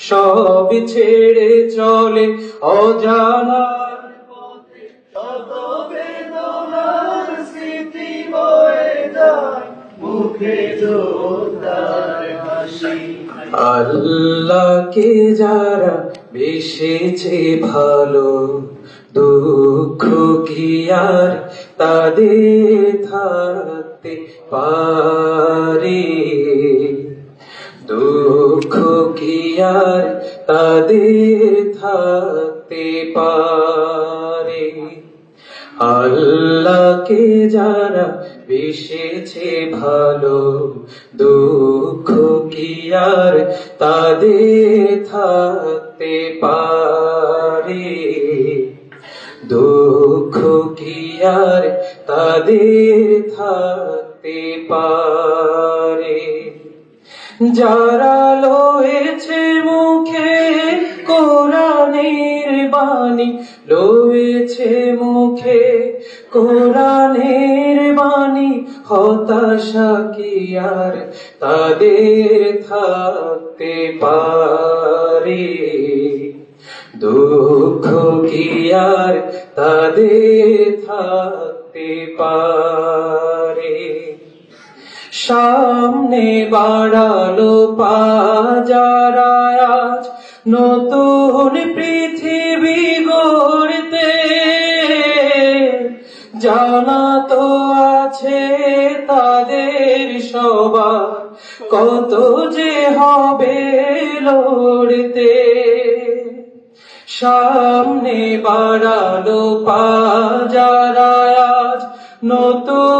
সব ছেড়ে চলে হাসি। আল্লাহকে যারা বেসেছে ভালো দুঃখ কি আর তাদের থাকতে পারে? তাদের থাকতে পারে। আল্লাহকে যারা বেসেছে ভালো, দুঃখ কি আর তাদের থাকতে পারে? দুঃখ কি আর তাদের থাকতে পারে? যারা লয়েছে বাণী লয়েছে মুখে কোরআনের বাণী, হতাশা কি আর তাদের থাকতে পারে? দুঃখ কি আর তাদের থাকতে পারে? সামনে বাড়ালো পাজারা আজ নতুন পৃথিবী গড়তে জানা তো আছে তাদের সবার কত যে হবে লড়তে। সামনে বাড়ালো পাজারা আজ নতুন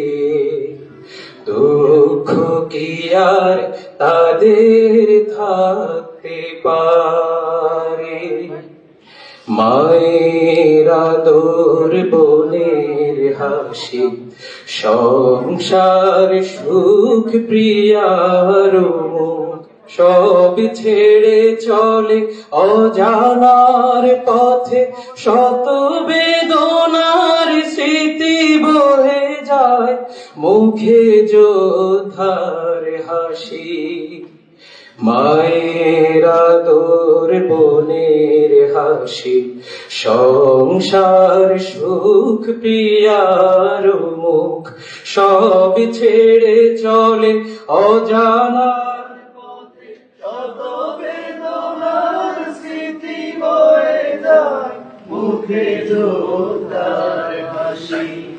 আর তাদের থাকতে পারে। মায়ের আদর, বোনের হাসি, সংসার সুখ প্রিয়ার সব ছেড়ে চলে অজানার পথে শত বেদনার মুখে যোদ্ধার হাসি, মায়ের আদর বোনের হাসি, সংসার সুখ প্রিয়ার মুখ, সব ছেড়ে চলে অজানা মুখে জোরদার হাসি।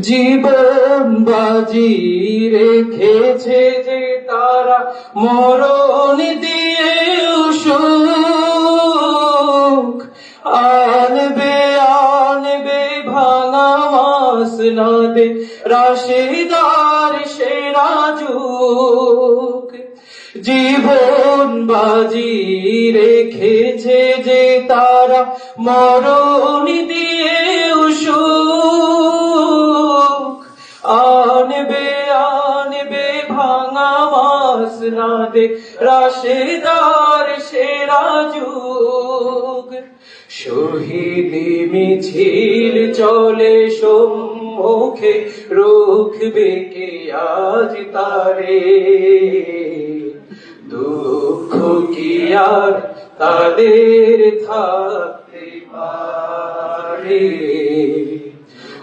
জীবন বাজি রেখেছে যে তারা মরণ দিয়ে সুখ। আনবে আনবে, ভাঙা মাস না দে রাশেদার সেরা যুগ। জীবন বাজি রেখেছে যে তারা মরণ দিয়ে সুখ। আনবে আনবে, ভাঙা মাস না দে। রাশেদার সেরা যুগ। শহীদি মিছিল চলে সম্মুখে, রুখবে কে আজ তারে? দুঃখ কি আর তাদের থাকতে পারে?